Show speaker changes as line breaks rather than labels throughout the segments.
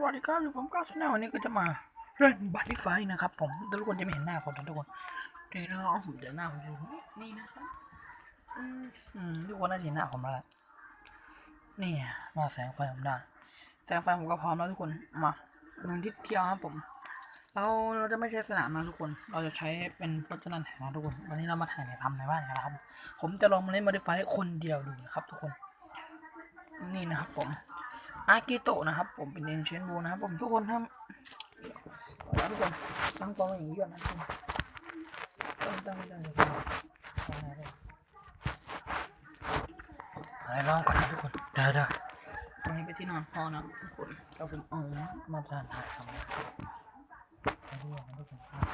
สวัสดีครับอยู่ผมก้าวชาแนลวันนี้ก็จะมาเล่นบัตรไฟนะครับ ผมทุกคนจะไม่เห็นหน้าผมนะทุกคนนี่นะครับผมเดี๋ยวหน้าผมอยู่นี่นะครับอืมทุกคนน่าจะเห็นหน้าผมแล้วนี่มาแสงไฟผมได้แสงไฟผมก็พร้อมแล้วทุกคนมาเมืองที่เที่ยวครับผมเราเราจะไม่ใช้สนามนะทุกคน เราจะใช้เป็นพจนานุฐานนะทุกคน วันนี้เรามาถ่ายในทำในบ้านกันนะครับ ผมจะลองมาเล่นบัตรไฟคนเดียวดูนะครับ ทุกคน นี่นะครับผม อากิโตะนะครับ ผมเป็นเอนเชนบูนะครับผมทุกคนทำแล้วทุกคนตั้งตัวอย่างนี้ก่อนนะทุกคนตั้งตั้งตั้งตั้งอะไรลองก่อนนะทุกคนเดี๋ยวเดี๋ยวตรงนี้ไปที่นอนพ่อนะทุกคนแล้วผมเอามาทานถ่ายทำนะมาดูนะทุกคนครับ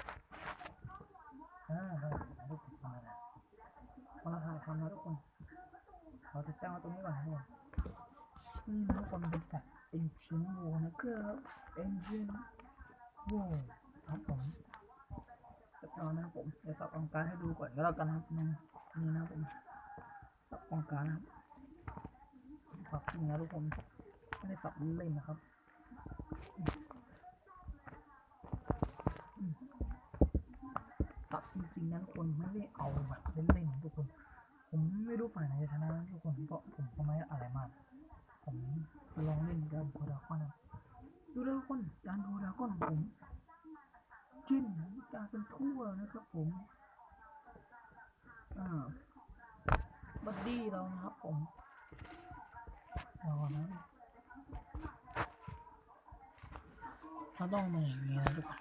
อ่าได้ทุกคนมาแล้วมาถ่ายทำนะทุกคนเราจะตั้งไว้ตรงนี้ก่อนนะทุกคน นี่นะคนเป็นสัตว์เอ็นชินโวนะครับเอ็นชินโวครับผมเรียบร้อยนะผมเดี๋ยวสับองค์การให้ดูก่อนก็แล้วกันนะครับนี่นี่นะผมสับองค์การครับสับจริงนะทุกคนไม่ได้สับเล่นนะครับอืมสับจริงๆนะทุกคนไม่ได้เอาแบบเล่นๆทุกคน ผมไม่รู้ฝ่ายไหนจะชนะนะทุกคนเพราะผมก็ไม่อะไรมาก ผมลองเล่นกับโคดาคอนนะดูแล้วคนการโคดาคอนผมจิ้นการเป็นทั่วนะครับผมอ่าบัดดี้เรานะครับผมเอานะเราต้องมาอย่างนี้นะทุกคน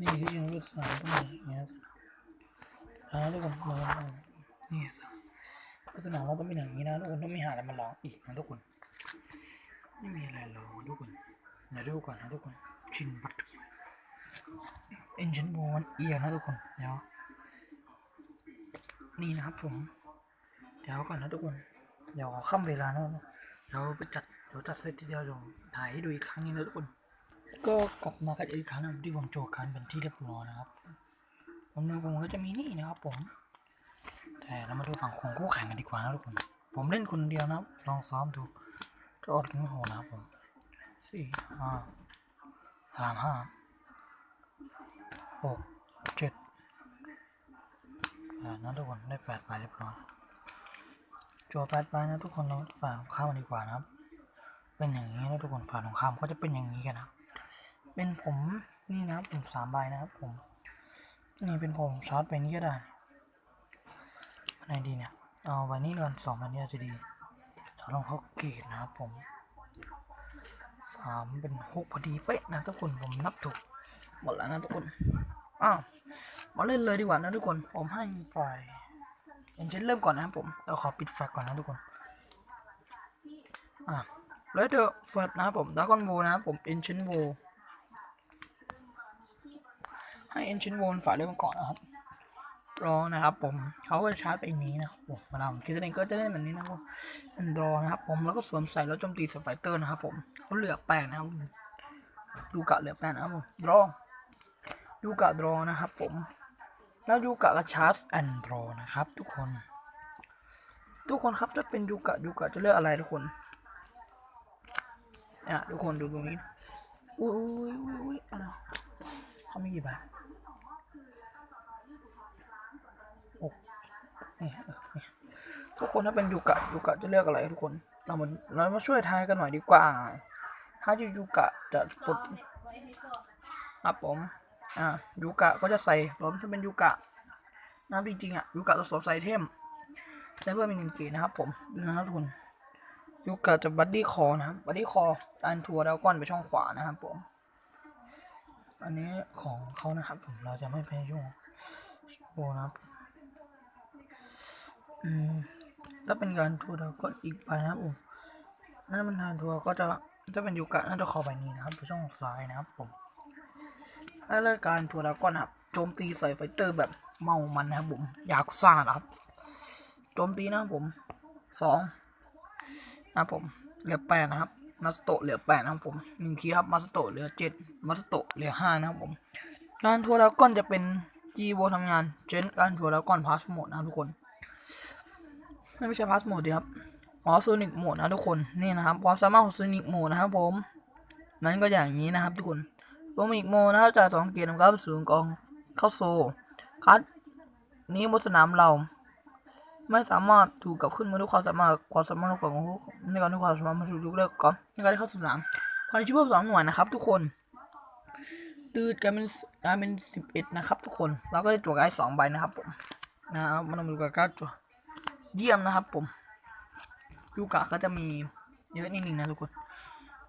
นี่ที่ยังรู้สึกต้องมาอย่างนี้นะทุกคนมานี่สิลั กษณะเราต้องเป็นอย่างนี้นะทุกคนต้องไม่หาอะไรมาลองอีกนะทุกคน ไม่มีอะไรลองทุกคนเดี๋ยวดูก่อนนะทุกคนชินบัตเอนจินโบมันเอียนะทุกคนเดี๋ยวนี่นะครับผม เดี๋ยวก่อนนะทุกคน เดี๋ยวขอค่ำเวลานะเดี๋ยวไปจัดเดี๋ยวจัดเซตทีเดียวเดี๋ยวถ่ายให้ดูอีกครั้งนึงนะทุกคน ก็กลับมากันอีกครั้งนะที่วงโจคันเป็นที่เรียบร้อยนะครับวันนี้ผมก็จะมีนี่นะครับผม เรามาดูฝั่งของคู่แข่งกันดีกว่านะทุกคน ผมเล่นคนเดียวนะครับลองซ้อมดูจะอดไม่โหนะครับผมสี่ห้าสามห้าหกเจ็ดแปดนะทุกคนได้แปดใบเรียบร้อยจัวแปดใบนะทุกคนเราฝ่าตรงข้ามกันดีกว่านะครับ เป็นอย่างนี้นะทุกคนฝ่าตรงข้ามก็จะเป็นอย่างนี้กันนะเป็นผมนี่นะครับผมสามใบนะครับผม นี่เป็นผมชาร์จไปนี้ก็ได้ ไหนดีเนี่ย เอาใบนี้ก่อนสองใบนี้จะดีถ้าลองเขาเกตนะครับผมสามเป็นหกพอดีเป๊ะนะทุกคนผมนับถูกหมดแล้วนะทุกคน อ้าว มาเล่นเลยดีกว่านะทุกคน ผมให้ฝ่ายเอ็นเจนเริ่มก่อนนะครับผมเราขอปิดแฟลชก่อนนะทุกคน อะเลยเถอะแฟลชนะครับผมดากอนโวนะครับผมเอ็นเจนโวให้เอ็นเจนโวฝ่ายเริ่มก่อนนะครับ รอนะครับผมเขาก็ชาร์จไปนี้นะครับผมเวลาผมคิดเองก็จะเล่นแบบนี้นะครับอันดรอนะครับผมแล้วก็สวมใส่แล้วโจมตีสไฟเตอร์นะครับผมเขาเหลือแปดนะครับดูกะเหลือแปดนะครับผมรอดูกะรอนะครับผมแล้วยูกะก็ชาร์จแอนดรอนะครับ ทุกคน ทุกคนครับถ้าเป็นยูกะยูกะจะเลือกอะไรทุกคนอะทุกคนดูตรงนี้อุ้ยอุ้ยอุ้ยอะไรเขาไม่กี่บนี่เออนี่ทุกคนถ้าเป็นยูกะยูกะจะเลือกอะไรทุกคน เรามาเรามาช่วยทายกันหน่อยดีกว่า ถ้ายูกะจะปลดครับผม อ่ายูกะก็จะใส่ผมถ้าเป็นยูกะนะจริงๆอะยูกะจะสวมใส่เทมได้เพิ่มอีกหนึ่งเกตนะครับผมดูนะครับทุกคนยูกะจะบัดดี้คอนะครับบัดดี้คอการทัวร์ดาวก้อนไปช่องขวานะครับผม อันนี้ของเขานะครับผมเราจะไม่ไปยุ่งโอ้นะครับ อืมถ้าเป็นการทัวร์เราก็อีกใบนะครับผมนั่นเป็นการทัวร์ก็จะถ้าเป็นยูกะน่าจะขอใบนี้นะครับไปช่องซ้ายนะครับผมถ้าเลิกการทัวร์เราก็นะครับโจมตีใส่ไฟเตอร์แบบเมามันนะครับผมอยากซ่านะครับโจมตีนะครับผมสองนะครับผมเหลือแปดนะครับมาสโตเหลือแปดนะครับผมหนึ่งคีย์ครับมาสโตเหลือเจ็ดมาสโตเหลือห้านะครับผมการทัวร์เราก็จะเป็นจีโวทำงานเจนการทัวร์เราก่อนพาสโหมดนะทุกคน ไม่ใช่พาสโหมดดีครับอ๋อซูนิกโหมดนะทุกคนนี่นะครับความสามารถของซูนิกโหมดนะครับผมนั้นก็อย่างนี้นะครับทุกคนโดมินิกโมนะครับจากสองเกมนะครับศูนย์กองเข้าโซคัดนี้บนสนามเรา ไม่สามารถถูกกับขึ้นมาด้วยความสามารถความสามารถของในการที่ความสามารถมาถูกยกเลิกก่อนในการที่เข้าสนามภายในชั่วโมงสองหน่วยนะครับ ทุกคนตืดกลายเป็นกลายเป็นสิบเอ็ดนะครับ ทุกคนเราก็ได้จั่วไกด์สองใบนะครับผมนะครับมันมาดูกับการจั่ว เยี่ยมนะครับ ผมยูกะก็จะมีเยอะนิดนึงนะทุกคน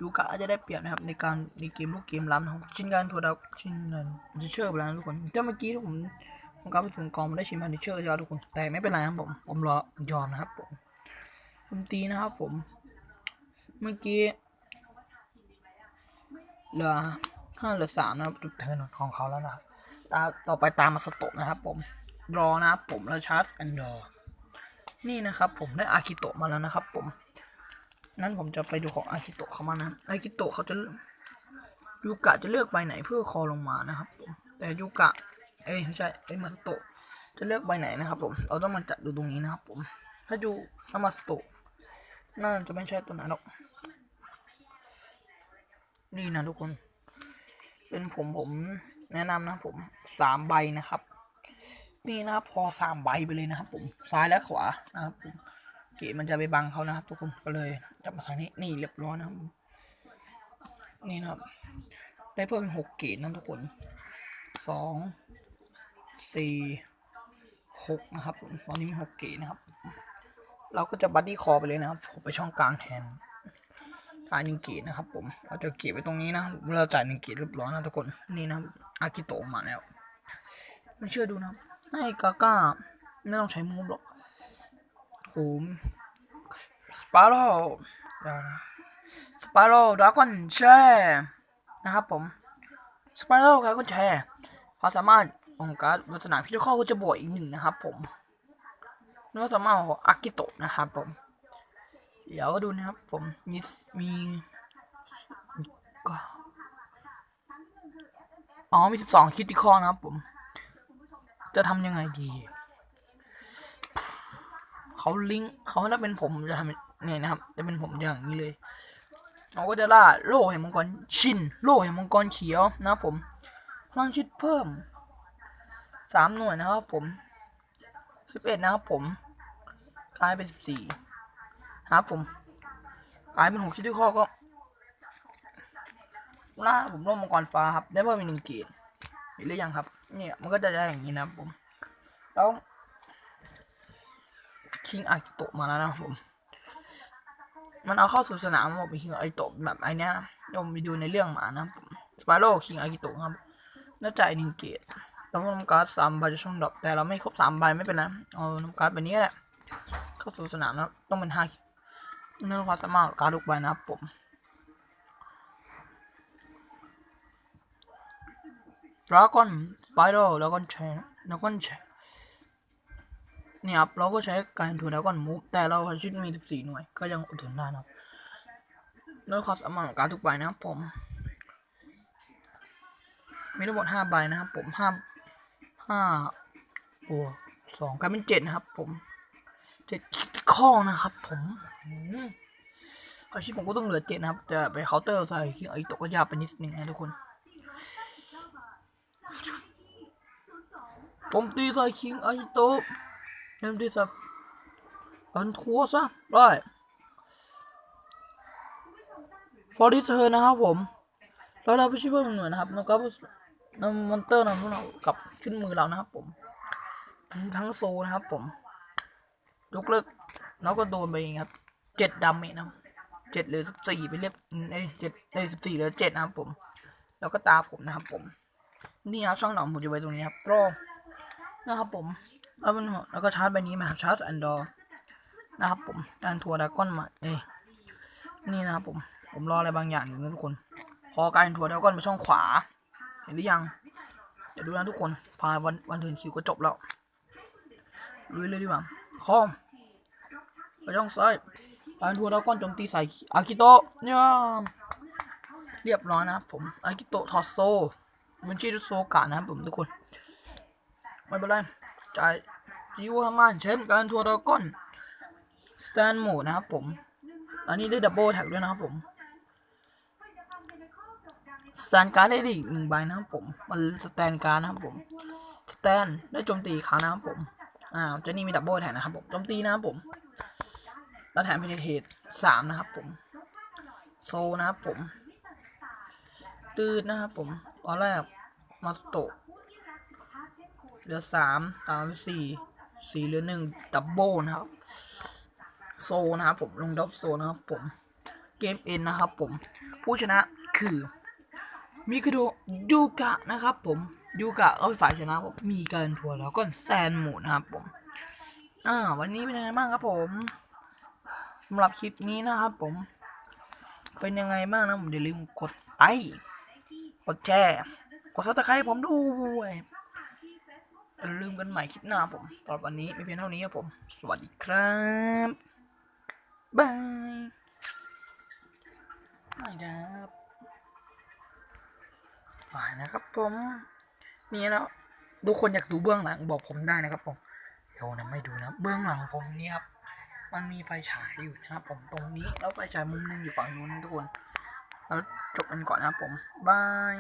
ยูกะจะได้เปรียบนะครับ ในการในเกมลูกเกมล้ำนะครับชินการทัวร์ดาวชินนันจะเชื่อไปแล้วนะทุกคนแต่เมื่อกี้ที่ผมผมกลับไปถึงกองมาได้ชินพันดิเชอร์ยาวทุกคนแต่ไม่เป็นไรครับผมผมรอยอมนะครับผมผมตีนะครับผม เมื่อกี้เหลือห้าเหลือสามนะครับจุดเทิร์นของเขาแล้วนะครับตาต่อไปตามมาสโตะนะครับผมรอนะครับผมแล้วชาร์จแอนดอร์ นี่นะครับผมได้อากิโตะมาแล้วนะครับ ผม นั้นผมจะไปดูของอากิโตะเขามานะอากิโตะเขาจะยูกะจะเลือกใบไหนเพื่อคอลงมานะครับผมแต่ยูกะ เอ้ยไม่ใช่เอ้ยมาสโตะจะเลือกใบไหนนะครับ ผม เราต้องมาจัดดูตรงนี้นะครับผม ถ้าดูถ้ามาสโตะน่าจะไม่ใช่ตัวไหนหรอกนี่นะทุกคน เป็นผมผมแนะนำนะผมสามใบนะครับ นี่นะครับพอสามใบไปเลยนะครับ ผมซ้ายและขวานะครับผมเกตมันจะไปบังเขานะครับ ทุกคนก็เลยจับมาทางนี้นี่เรียบร้อยนะครับ นี่นะครับ ได้เพิ่มเป็นหกเกตนะทุกคนสองสี่หกนะครับผมตอนนี้มีหกเกตนะครับ เราก็จะบัดดี้คอไปเลยนะครับผมไปช่องกลางแทนจ่ายหนึ่งเกียรนะครับ ผมเราจะเก็บไว้ตรงนี้นะเราจ่ายหนึ่งเกียรเรียบร้อยนะทุกคนนี่นะครับอากิโตะมาแล้วไม่เชื่อดูนะครับ ให้กาก้าไม่ต้องใช้มูฟหรอกผมสปาโร่สปาโร่ดราก้อนแชร์นะครับผมสปาโร่ดราก้อนแชร์ความสามารถของการลักษณะพิจิตรก็จะบวกอีกหนึ่งนะครับผมแล้วก็สามารถของอากิโตะนะครับผม เดี๋ยวดูนะครับผมมีมีอ๋อมีสิบสองคิดที่ข้อนะครับผม จะทำยังไงดี เขาลิงก์เขาถ้าเป็นผมจะทำเนี่ยนะครับ จะเป็นผมอย่างนี้เลยเราก็จะล่าโล่แห่งมังกรชินโล่แห่งมังกรเขียวนะครับผมพลังชิดเพิ่มสามหน่วยนะครับผมสิบเอ็ดนะครับผมกลายเป็นสิบสี่ครับผมกลายเป็นหกชิ้นที่ข้อก็ล่าผมร่มมังกรฟ้าครับ ได้เพิ่มอีกหนึ่งเกียรเหรือยังครับ เนี่ยมันก็จะได้อย่างนี้นะผมแล้วคิงอากิโตะมาแล้วนะผม มันเอาเข้าสู่สนามบอกเป็นคิงอากิโตะแบบไอเนี้ยนะผมไปดูในเรื่องมานะผมสปาโร่คิงอากิโตะครับแล้วจ่ายหนึ่งเกียรแล้วน้ำการ์ดสามใบจะช่องดรอปแต่เราไม่ครบสามใบไม่เป็นไรเอาน้ำการ์ดแบบนี้แหละเข้าสู่สนามนะต้องเป็นห้าเนื่องความสามารถการลุกใบนะครับผม ดราก้อนไปโดแล้วก็แชร์แล้วก็แชร์เนี่ยครับเราก็ใช้การถูดแล้วก็มูฟแต่เราชุดมี 14 หน่วย ก็ยังอุดหนุนได้นะครับด้วยความสามารถของการทุกใบนะครับผม มีทั้งหมด5ใบนะครับผม5 5โอ้สองกลายเป็น7นะครับ ผมเจ็ดข้อนะครับ ผมอาชีพผมก็ต้องเหลือเจ็ดนะครับ จะไปเคาน์เตอร์ใส่คิงไอโตะก็ยากไปนิดนึงนะทุกคน ผมตีใส่คิงไอโตะเอ็มตีใส่อันทัวซะได้ฟอร์ดิสเธอนะครับผมแล้วเราไปช่วยเพิ่มหน่วยนะครับแล้วก็นำมอนเตอร์นำพวกเรากลับขึ้นมือเรานะครับผมทั้งโซนะครับผมยกเลิกแล้วก็โดนไปเองครับเจ็ดดาเมจนะเจ็ดหรือสี่ไปเรียบเอ้ยเจ็ดเอ้ยสิบสี่หรือเจ็ดนะครับผม แล้วก็ตาผมนะครับผม นี่ครับช่องหนองผมจะไว้ตรงนี้ครับรอ นะครับผมแล้วมันแล้วก็ชาร์จใบนี้มาชาร์จอันดอร์นะครับผมการทัวร์ดาก้อนมาเอ้นี่นะครับผมผมรออะไรบางอย่างอยู่นะทุกคนพอการทัวร์ดาก้อนไปช่องขวา เห็นหรือยังเดี๋ยวดูนะทุกคนพาวันวันเทิร์นคิวก็จบแล้วลุยเลยดีกว่าคอมไปช่องซ้ายการทัวร์แล้วก้อนโจมตีใส่อากิโตะเนี่ยเรียบร้อยนะครับผมอากิโตะทอดโซมันชื่อโซกะนะครับผมทุกคน ไม่เป็นไร จ่ายจิวทำงานเช่นการทัวร์แล้วก้อนสแตนโหมดนะครับผม อันนี้ได้ดับเบิลแท็กด้วยนะครับผมสแตนการ์ดได้อีกหนึ่งใบนะครับผม มันสแตนการ์ดนะครับผมสแตนได้โจมตีอีกครั้งนะครับผมอ้าวเจนี่มีดับเบิลแทนนะครับผมโจมตีนะครับผมแล้วแถมเพนเทตสามนะครับผม โซนะครับผม ตืดนะครับผมตอนแรกมาสโตะ ลือสามตามสี่สี่เหลือหนึ่งดับเบิลนะครับ โซนะครับผมลงดับโซนะครับผมเกมเอ็นนะครับผม ผู้ชนะคือมิคโดยูกะนะครับผมยูกะก็เป็นฝ่ายชนะผมมีการทัวร์แล้วก็แซนหมูนะครับผมอ่าวันนี้เป็นยังไงบ้างครับผมสำหรับคลิปนี้นะครับผม เป็นยังไงบ้างนะผมอย่าลืมกดไลค์กดแชร์กดซับสไครต์ผมด้วย ลืมกันใหม่คลิปหน้าผมสำหรับวันนี้ไม่เพียงเท่านี้ครับผม สวัสดีครับบายบายครับไปนะครับผมนี่แล้วทุกคนอยากดูเบื้องหลังบอกผมได้นะครับผมเดี๋ยวนะไม่ดูนะเบื้องหลังผมเนี่ยครับมันมีไฟฉายอยู่นะครับผมตรงนี้แล้วไฟฉายมุมหนึงอยู่ฝั่งนู้นทุกคนแล้วจบกันก่อนนะครับผมบาย